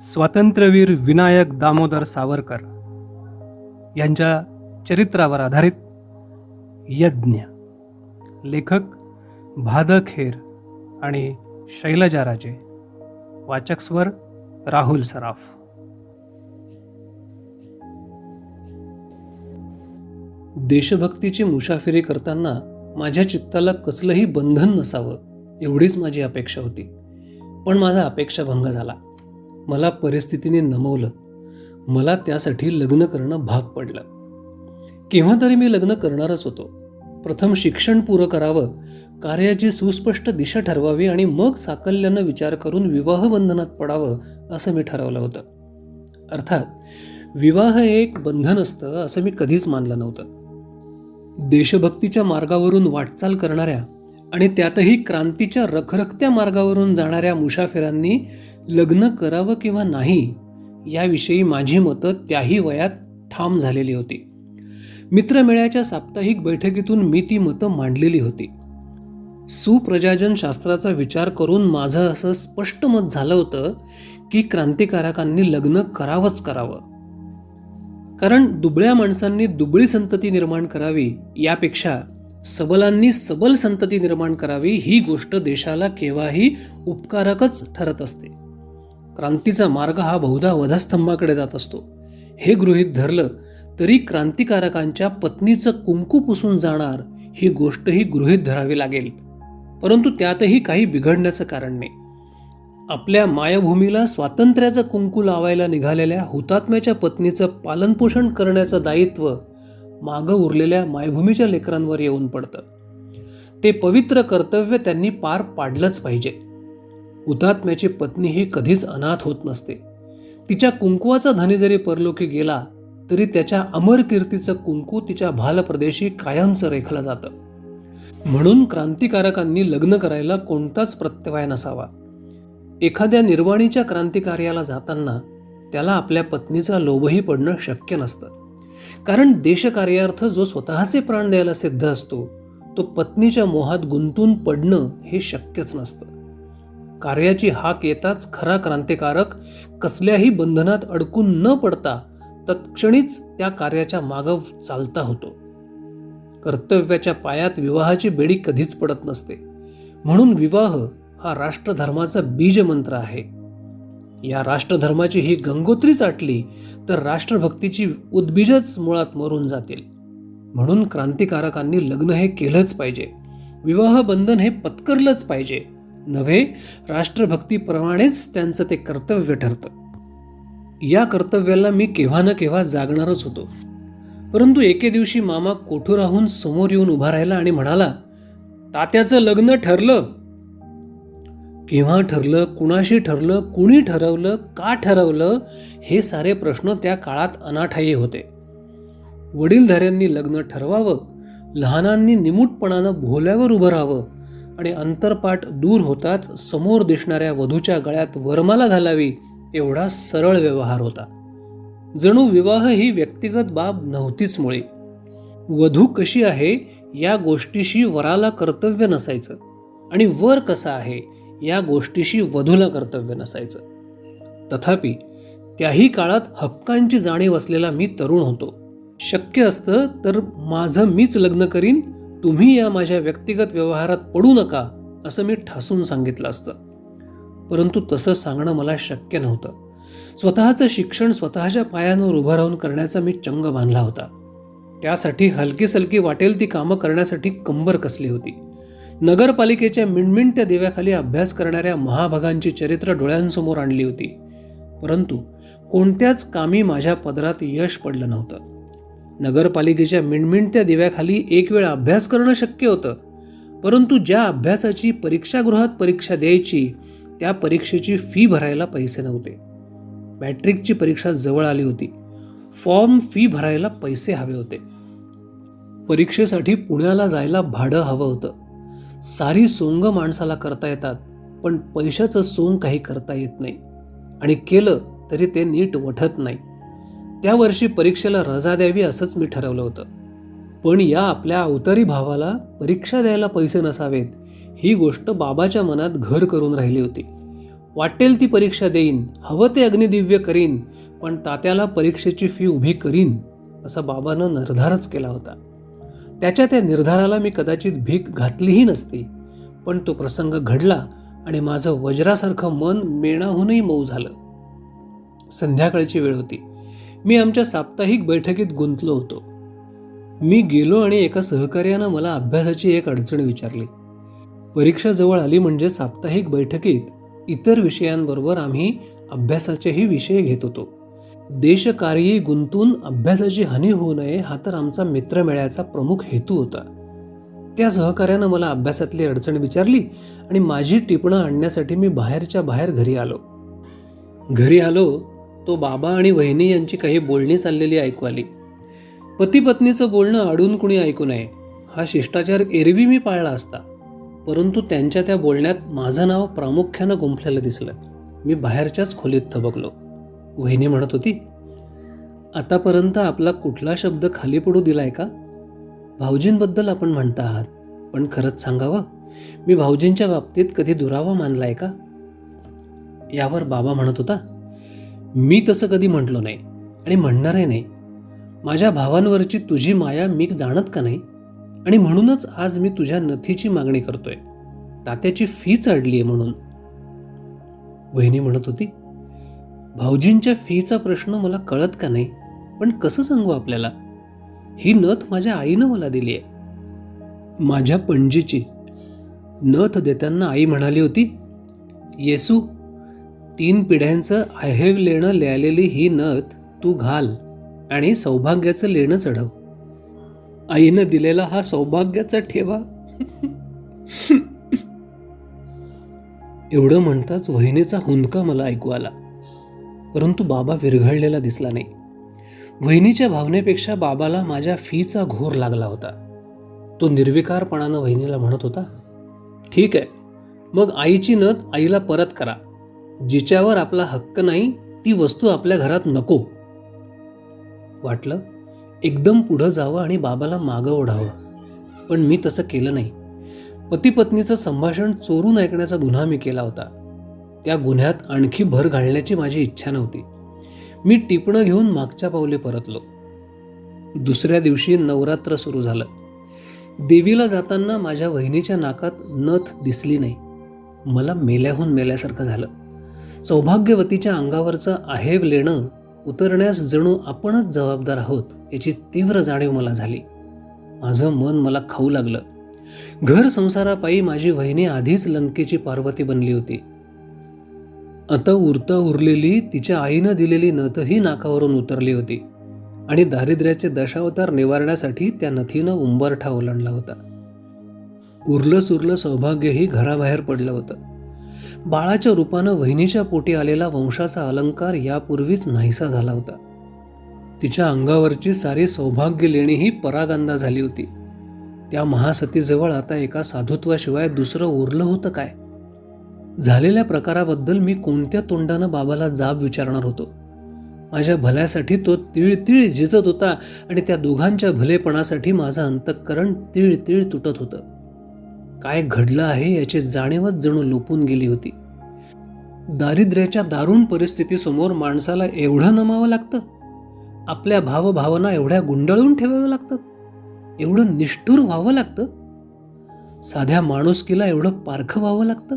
स्वातंत्र्यवीर विनायक दामोदर सावरकर यांच्या चरित्रावर आधारित यज्ञ. लेखक भाद खेर आणि शैलजा राजे. वाचक स्वर राहुल सराफ. देशभक्तीची मुसाफिरी करताना माझ्या चित्ताला कसलंही बंधन नसावं एवढीच माझी अपेक्षा होती. पण माझा अपेक्षाभंग झाला. मला परिस्थितीने नमवलं. मला त्यासाठी लग्न करणं भाग पडलं. केव्हा तरी मी लग्न करणारच होतो. प्रथम शिक्षण पुरं करावं कार्याची सुस्पष्ट दिशा ठरवावी आणि मग साकल्यानं विचार करून विवाह बंधनात पडावं असं मी ठरवलं होतं. अर्थात विवाह हे एक बंधन असतं असं मी कधीच मानलं नव्हतं. देशभक्तीच्या मार्गावरून वाटचाल करणाऱ्या आणि त्यातही क्रांतीच्या रखरखत्या मार्गावरून जाणाऱ्या मुसाफिरांनी लग्न करावं किंवा नाही याविषयी माझी मतं त्याही वयात ठाम झालेली होती. मित्रमेळ्याच्या साप्ताहिक बैठकीतून मी ती मतं मांडलेली होती. सुप्रजाजन शास्त्राचा विचार करून माझं असं स्पष्ट मत झालं होतं की क्रांतिकारकांनी लग्न करावंच करावं. कारण दुबळ्या माणसांनी दुबळी संतती निर्माण करावी यापेक्षा सबलांनी सबल संतती निर्माण करावी ही गोष्ट देशाला केव्हाही उपकारकच ठरत असते. क्रांतीचा मार्ग हा बहुधा वधस्तंभाकडे जात असतो. हे गृहीत धरलं तरी क्रांतिकारकांच्या पत्नीचं कुंकू पुसून जाणार ही गोष्टही गृहीत धरावी लागेल. परंतु त्यातही काही बिघडण्याचं कारण नाही. आपल्या मायभूमीला स्वातंत्र्याचं कुंकू लावायला निघालेल्या हुतात्म्याच्या पत्नीचं पालनपोषण करण्याचं दायित्व मागं उरलेल्या मायभूमीच्या लेकरांवर येऊन पडतं. ते पवित्र कर्तव्य त्यांनी पार पाडलंच पाहिजे. हुतात्म्याची पत्नी ही कधीच अनाथ होत नसते. तिच्या कुंकुवाचा धनी जरी परलोकी गेला तरी त्याच्या अमर कीर्तीचं कुंकू तिच्या भालप्रदेशी कायमचं रेखलं जातं. म्हणून क्रांतिकारकांनी लग्न करायला कोणताच प्रत्यवाय नसावा. एखाद्या निर्वाणीच्या क्रांतिकार्याला जाताना त्याला आपल्या पत्नीचा लोभही पडणं शक्य नसतं. कारण देशकार्यार्थ जो स्वतःचे प्राण द्यायला सिद्ध असतो तो पत्नीच्या मोहात गुंतून पडणं हे शक्यच नसतं. कार्याची हाक येताच खरा क्रांतिकारक कसल्याही बंधनात अडकून न पडता तत्क्षणीच त्या कार्याच्या मागव चालता होतो. कर्तव्याच्या पायात विवाहाची बेडी कधीच पडत नसते. म्हणून विवाह हा राष्ट्रधर्माचा बीजमंत्र आहे. या राष्ट्रधर्माची ही गंगोत्रीच आटली तर राष्ट्रभक्तीची उद्बीजच मुळात मरून जातील. म्हणून क्रांतिकारकांनी लग्न हे केलंच पाहिजे. विवाह बंधन हे पत्करलंच पाहिजे. नव्हे राष्ट्रभक्तीप्रमाणेच त्यांचं ते कर्तव्य ठरतं. या कर्तव्याला मी केव्हा ना केव्हा जागणारच होतो. परंतु एके दिवशी मामा कोठुराहून समोर येऊन उभा राहिला आणि म्हणाला तात्याचं लग्न ठरलं. केव्हा ठरलं? कुणाशी ठरलं? कुणी ठरवलं? का ठरवलं? हे सारे प्रश्न त्या काळात अनाठायी होते. वडीलधाऱ्यांनी लग्न ठरवावं लहानांनी निमूटपणानं भोल्यावर उभं राहावं आणि अंतरपाठ दूर होताच समोर दिसणाऱ्या वधूच्या गळ्यात वरमाला घालावी एवढा सरळ व्यवहार होता. जणू विवाह ही व्यक्तिगत बाब नव्हतीच मुळे. वधू कशी आहे या गोष्टीशी वराला कर्तव्य नसायचं आणि वर कसा आहे या गोष्टीशी वधूला कर्तव्य नसायचं. तथापि त्याही काळात हक्कांची जाणीव असलेला मी तरुण होतो. शक्य असतं तर माझं मीच लग्न करीन तुम्ही या माझ्या व्यक्तिगत व्यवहारात पडू नका असं मी ठासून सांगितलं असतं. परंतु तसं सांगणं मला शक्य नव्हतं. स्वतःचं शिक्षण स्वतःच्या पायांवर उभं राहून करण्याचा मी चंग बांधला होता. त्यासाठी हलकी सलकी वाटेल ती कामं करण्यासाठी कंबर कसली होती. नगरपालिकेच्या मिणमिणत्या दिव्याखाली अभ्यास करणाऱ्या महाभागांची चरित्र डोळ्यांसमोर आणली होती. परंतु कोणत्याच कामी माझ्या पदरात यश पडलं नव्हतं. नगरपालिकेच्या मिणमिणत्या दिव्याखाली एक वेळ अभ्यास करणं शक्य होतं. परंतु ज्या अभ्यासाची परीक्षागृहात परीक्षा द्यायची त्या परीक्षेची फी भरायला पैसे नव्हते. मॅट्रिकची परीक्षा जवळ आली होती. फॉर्म फी भरायला पैसे हवे होते. परीक्षेसाठी पुण्याला जायला भाडं हवं होतं. सारी सोंग माणसाला करता येतात पण पैशाचं सोंग काही करता येत नाही. आणि केलं तरी ते नीट वठत नाही. त्या वर्षी परीक्षेला रजा द्यावी असंच मी ठरवलं होतं. पण या आपल्या अवतारी भावाला परीक्षा द्यायला पैसे नसावेत ही गोष्ट बाबाच्या मनात घर करून राहिली होती. वाटेल ती परीक्षा देईन हवं ते अग्निदिव्य करीन पण तात्याला परीक्षेची फी उभी करीन असा बाबानं निर्धारच केला होता. त्याच्या त्या निर्धाराला मी कदाचित भीक घातलीही नसती पण तो प्रसंग घडला आणि माझं वज्रासारखं मन मेणाहूनही मऊ झालं. संध्याकाळची वेळ होती. मी आमच्या साप्ताहिक बैठकीत गुंतलो होतो. मी गेलो आणि एका सहकार्यानं मला अभ्यासाची एक अडचण विचारली. परीक्षा जवळ आली म्हणजे साप्ताहिक बैठकीत इतर विषयांबरोबर आम्ही अभ्यासाचेही विषय घेत होतो. देशकार्यी गुंतून अभ्यासाची हानी होऊ नये हा तर आमचा मित्रमेळ्याचा प्रमुख हेतू होता. त्या सहकार्यानं मला अभ्यासातली अडचण विचारली आणि माझी टिपणं आणण्यासाठी मी बाहेरच्या बाहेर घरी आलो. घरी आलो तो बाबा आणि वहिनी यांची काही बोलणी चाललेली ऐकू आली. पती पत्नीचं बोलणं अडून कुणी ऐकू नये हा शिष्टाचार एरवी मी पाळला असता. परंतु त्यांच्या त्या बोलण्यात माझं नाव प्रामुख्यानं गुंफलेलं दिसलं. मी बाहेरच्याच खोलीत थबकलो. वहिनी म्हणत होती आतापर्यंत आपला कुठला शब्द खाली पडू दिलाय का? भाऊजींबद्दल आपण म्हणता आहात पण खरंच सांगावं? मी भाऊजींच्या बाबतीत कधी दुरावा मानलाय का? यावर बाबा म्हणत होता मी तसं कधी म्हटलो नाही आणि म्हणणारही नाही. माझ्या भावांवरची तुझी माया मी जाणत का नाही? आणि म्हणूनच आज मी तुझ्या नथीची मागणी करतोय. तात्याची फी चढली आहे म्हणून. वहिनी म्हणत होती भाऊजींच्या फीचा प्रश्न मला कळत का नाही? पण कसं सांगू आपल्याला? ही नथ माझ्या आईनं मला दिली आहे माझ्या पणजीची. नथ देताना आई म्हणाली होती येसू तीन पिढ्यांचं आहेव लेणं लिहालेली ही नथ तू घाल आणि सौभाग्याचं लेणं चढव. आईनं दिलेला हा सौभाग्याचा ठेवा. एवढं म्हणताच वहिनीचा हुंदका मला ऐकू आला. परंतु बाबा विरघळलेला दिसला नाही. वहिनीच्या भावनेपेक्षा बाबाला माझ्या फीचा घोर लागला होता. तो निर्विकारपणानं वहिनीला म्हणत होता ठीक आहे मग आईची नथ आईला परत करा. जिच्यावर आपला हक्क नाही ती वस्तू आपल्या घरात नको. वाटलं एकदम पुढं जावं आणि बाबाला मागं ओढावं. पण मी तसं केलं नाही. पती पत्नीचं संभाषण चोरून ऐकण्याचा गुन्हा मी केला होता. त्या गुन्ह्यात आणखी भर घालण्याची माझी इच्छा नव्हती. मी टिपणं घेऊन मागच्या पावले परतलो. दुसऱ्या दिवशी नवरात्र सुरू झालं. देवीला जाताना माझ्या वहिनीच्या नाकात नथ दिसली नाही. मला मेल्याहून मेल्यासारखं झालं. सौभाग्यवतीच्या अंगावरचं आहेव लेणं उतरण्यास जणू आपणच जबाबदार आहोत याची तीव्र जाणीव मला झाली. माझं मन मला खाऊ लागलं. घर संसारापायी माझी वहिनी आधीच लंकेची पार्वती बनली होती. आता उरता उरलेली तिच्या आईनं दिलेली नथही नाकावरून उतरली होती आणि दारिद्र्याचे दशावतार निवारण्यासाठी त्या नथीनं उंबरठा ओलांडला होता. उरलं सुरलं सौभाग्यही घराबाहेर पडलं होतं. बाळाच्या रूपानं वहिनीच्या पोटी आलेला वंशाचा अलंकार यापूर्वीच नाहीसा झाला होता. तिच्या अंगावरची सारी सौभाग्य लेणीही परागंदा झाली होती. त्या महासतीजवळ आता एका साधुत्वाशिवाय दुसरं उरलं होतं काय? झालेल्या प्रकाराबद्दल मी कोणत्या तोंडानं बाबाला जाब विचारणार होतो? माझ्या भल्यासाठी तो तीळ तीळ झिजत होता आणि त्या दोघांच्या भलेपणासाठी माझं अंतःकरण तीळ तीळ तुटत होतं. काय घडलं आहे याची जाणीवच जणू लोपून गेली होती. दारिद्र्याच्या दारुण परिस्थितीसमोर माणसाला एवढं नमावं लागतं? आपल्या भावभावना एवढ्या गुंडाळून ठेवाव्या लागतात? एवढं निष्ठुर व्हावं लागतं? साध्या माणुसकीला एवढं पारखं व्हावं लागतं?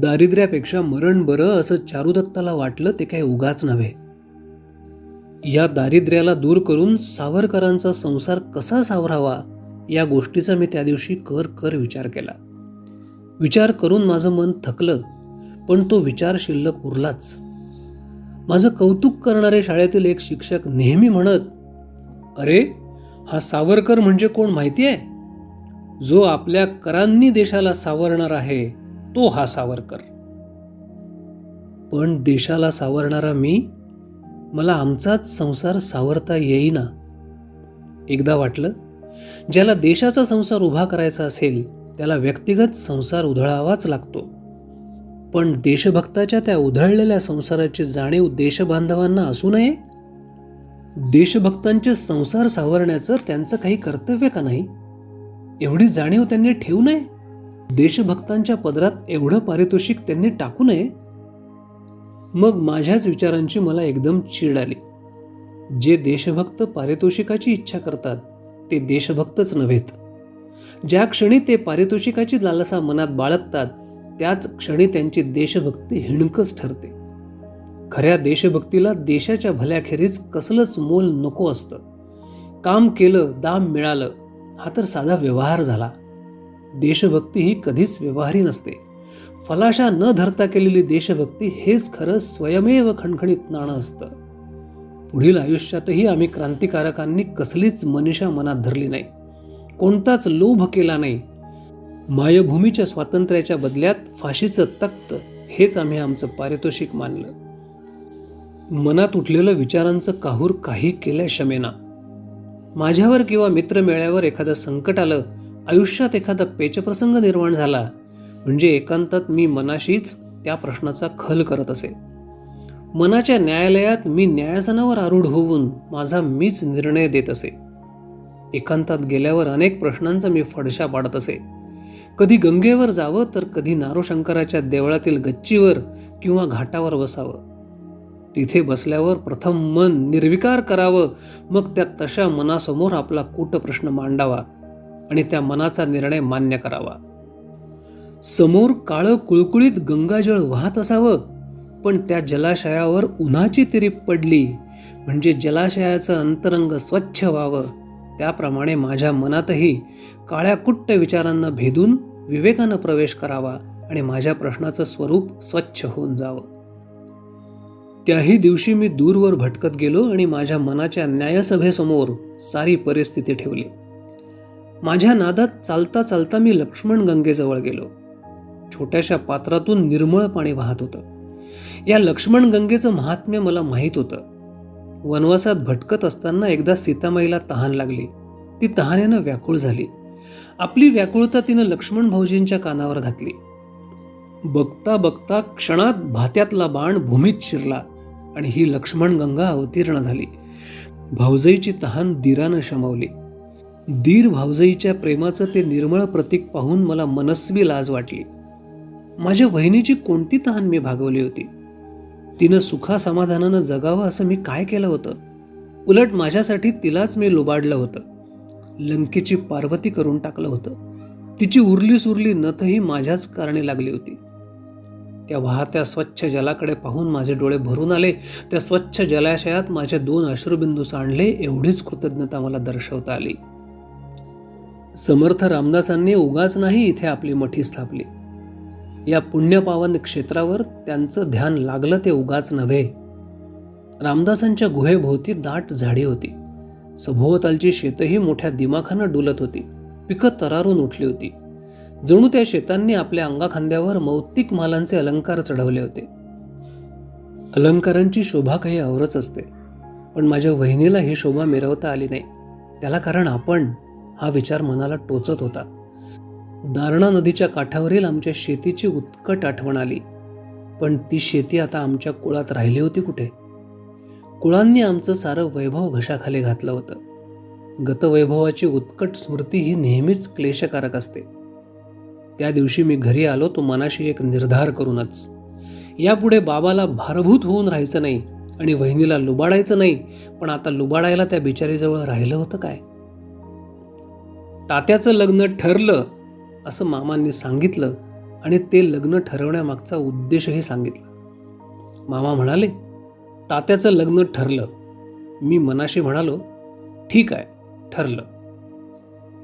दारिद्र्यापेक्षा मरण बरं असं चारुदत्ताला वाटलं ते काही उगाच नव्हे. या दारिद्र्याला दूर करून सावरकरांचा संसार कसा सावरावा या गोष्टीचा मी त्या दिवशी कर कर विचार केला. विचार करून माझं मन थकलं. पण तो विचार शिल्लक उरलाच. माझं कौतुक करणारे शाळेतील एक शिक्षक नेहमी म्हणत अरे हा सावरकर म्हणजे कोण माहिती आहे? जो आपल्या करांनी देशाला सावरणार आहे तो हा सावरकर. पण देशाला सावरणारा मी? मला आमचाच संसार सावरता येईना. एकदा वाटलं ज्याला देशाचा संसार उभा करायचा असेल त्याला व्यक्तिगत संसार उधळावाच लागतो. पण देशभक्ताच्या त्या उधळलेल्या संसाराची जाणीव देशबांधवांना असू नये? देशभक्तांचे संसार सावरण्याचं त्यांचं काही कर्तव्य का नाही? एवढी जाणीव त्यांनी ठेवू नये? देशभक्तांच्या पदरात एवढं पारितोषिक त्यांनी टाकू नये? मग माझ्याच विचारांची मला एकदम चीड आली. जे देशभक्त पारितोषिकाची इच्छा करतात ते देशभक्तच नव्हेत. ज्या क्षणी ते पारितोषिकाची लालसा मनात बाळगतात त्याच क्षणी त्यांची देशभक्ती हिणकच ठरते. खऱ्या देशभक्तीला देशाच्या भल्याखेरीज कसलंच मोल नको असतं. काम केलं दाम मिळालं हा तर साधा व्यवहार झाला. देशभक्ती ही कधीच व्यवहारी नसते. फलाशा न धरता केलेली देशभक्ती हेच खरं स्वयमेव खणखणीत नाणं असतं. पुढील आयुष्यातही आम्ही क्रांतिकारकांनी कसलीच मनीषा मनात धरली नाही. कोणताच लोभ केला नाही. मायभूमीच्या स्वातंत्र्याच्या बदल्यात फाशीचं तख्त हेच आम्ही आमचं पारितोषिक मानलं. मनात उठलेलं विचारांचं काहूर काही केल्या शमेना. माझ्यावर किंवा मित्रमेळ्यावर एखादं संकट आलं आयुष्यात एखादा पेचप्रसंग निर्माण झाला म्हणजे एकांतात मी मनाशीच त्या प्रश्नाचा खल करत असे. मनाच्या न्यायालयात मी न्यायासनावर आरूढ होऊन माझा मीच निर्णय देत असे. एकांतात गेल्यावर अनेक प्रश्नांचा मी फडशा पाडत असे. कधी गंगेवर जावं तर कधी नारोशंकराच्या देवळातील गच्चीवर किंवा घाटावर बसावं. तिथे बसल्यावर प्रथम मन निर्विकार करावं मग त्या तशा मनासमोर आपला कूट प्रश्न मांडावा आणि त्या मनाचा निर्णय मान्य करावा. समोर काळं कुळकुळीत गंगाजळ वाहत असावं पण त्या जलाशयावर उन्हाची तिरीप पडली. म्हणजे जलाशयाचं अंतरंग स्वच्छ व्हावं. त्याप्रमाणे माझ्या मनातही काळ्या कुट्ट विचारांना भेदून विवेकानं प्रवेश करावा आणि माझ्या प्रश्नाचं स्वरूप स्वच्छ होऊन जावं. त्याही दिवशी मी दूरवर भटकत गेलो आणि माझ्या मनाच्या न्यायसभेसमोर सारी परिस्थिती ठेवली. माझ्या नादात चालता चालता मी लक्ष्मण गंगेजवळ गेलो. छोट्याशा पात्रातून निर्मळ पाणी वाहत होतं. या लक्ष्मण गंगेचं महात्म्य मला माहीत होतं. वनवासात भटकत असताना एकदा सीतामाईला तहान लागली. ती तहानेनं व्याकुळ झाली. आपली व्याकुळता तिनं लक्ष्मण भाऊजींच्या कानावर घातली. बघता बघता क्षणात भात्यातला बाण भूमीत शिरला आणि ही लक्ष्मण गंगा अवतीर्ण झाली. भावजईची तहान दीरानं शमवली. दीर भावजईच्या प्रेमाचं ते निर्मळ प्रतीक पाहून मला मनस्वी लाज वाटली. माझ्या बहिणीची कोणती तहान मी भागवली होती? तिनं सुखा समाधानानं जगावं असं मी काय केलं होतं? उलट माझ्यासाठी तिलाच मी लुबाडलं होतं. लंकेची पार्वती करून टाकलं होतं. तिची उरली सुरली नथही माझ्याच कारणी लागली होती. त्या वाहत्या स्वच्छ जलाकडे पाहून माझे डोळे भरून आले. त्या स्वच्छ जलाशयात माझे दोन अश्रुबिंदू सांडले. एवढीच कृतज्ञता मला दर्शवता आली. समर्थ रामदासांनी उगाच नाही इथे आपली मठी स्थापली. या पुण्यपावन क्षेत्रावर त्यांचं ध्यान लागलं ते उगाच नव्हे. रामदासांच्या गुहेभोवती दाट झाडी होती. सभोवतालची शेतही मोठ्या दिमाखानं डुलत होती. पिकं तरारून उठली होती. जणू त्या शेतांनी आपल्या अंगाखांद्यावर मौतिक मालांचे अलंकार चढवले होते. अलंकारांची शोभा काही आवरच असते. पण माझ्या वहिनीला ही शोभा मिरवता आली नाही. त्याला कारण आपण हा विचार मनाला टोचत होता. दारणा नदीच्या काठावरील आमच्या शेतीची उत्कट आठवण आली. पण ती शेती आता आमच्या कुळात राहिली होती कुठे? कुळांनी आमचं सारं वैभव घशाखाली घातलं होतं. गतवैभवाची उत्कट स्मृती ही नेहमीच क्लेशकारक असते. त्या दिवशी मी घरी आलो तो मनाशी एक निर्धार करूनच. यापुढे बाबाला भारभूत होऊन राहायचं नाही आणि वहिनीला लुबाडायचं नाही पण आता लुबाडायला त्या बिचारीजवळ राहिलं होतं काय? तात्याचं लग्न ठरलं असं मामांनी सांगितलं आणि ते लग्न ठरवण्यामागचा उद्देशही सांगितला. मामा म्हणाले तात्याचं लग्न ठरलं. मी मनाशी म्हणालो ठीक आहे ठरलं.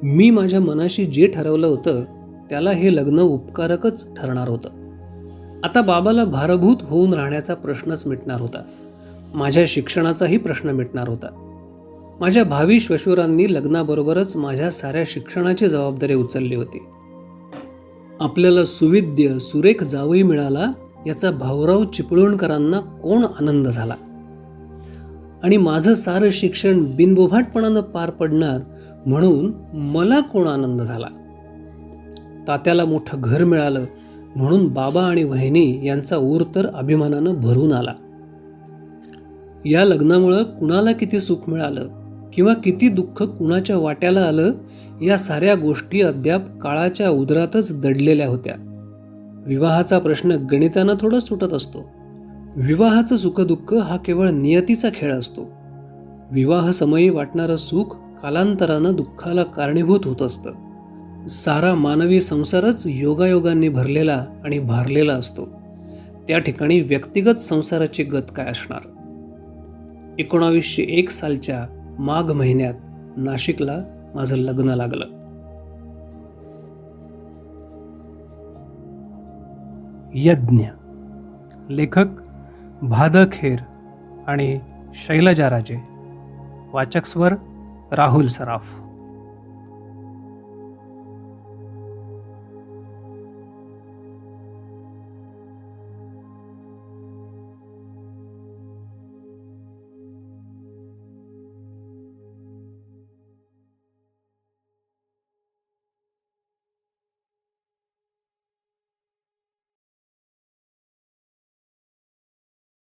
मी माझ्या मनाशी जे ठरवलं होतं त्याला हे लग्न उपकारकच ठरणार होतं. आता बाबाला भारभूत होऊन राहण्याचा प्रश्नच मिटणार होता. माझ्या शिक्षणाचाही प्रश्न मिटणार होता. माझ्या भावी श्वशुरांनी लग्नाबरोबरच माझ्या साऱ्या शिक्षणाची जबाबदारी उचलली होती. आपल्याला सुविद्य सुरेख जावई मिळाला याचा भाऊराव चिपळूणकरांना कोण आनंद झाला? आणि माझं सारं शिक्षण बिनबोभाटपणानं पार पडणार म्हणून मला कोण आनंद झाला? तात्याला मोठं घर मिळालं म्हणून बाबा आणि वहिनी यांचा ऊर तर अभिमानानं भरून आला. या लग्नामुळं कुणाला किती सुख मिळालं? किंवा किती दुःख कुणाच्या वाट्याला आलं या साऱ्या गोष्टी अद्याप काळाच्या उदरातच दडलेल्या होत्या. विवाहाचा प्रश्न गणितानं थोडं सुटत असतो. विवाहाचं सुखदुःख हा केवळ नियतीचा खेळ असतो. विवाह समयी वाटणारं सुख कालांतरानं दुःखाला कारणीभूत होत असतं. सारा मानवी संसारच योगायोगांनी भरलेला आणि भारलेला असतो. त्या ठिकाणी व्यक्तिगत संसाराची गत काय असणार? एकोणावीसशे एक सालच्या माघ महिन्यात नाशिकला माझं लग्न लागलं. यज्ञ. लेखक भादखेर आणि शैलजा राजे. वाचक स्वर राहुल सराफ.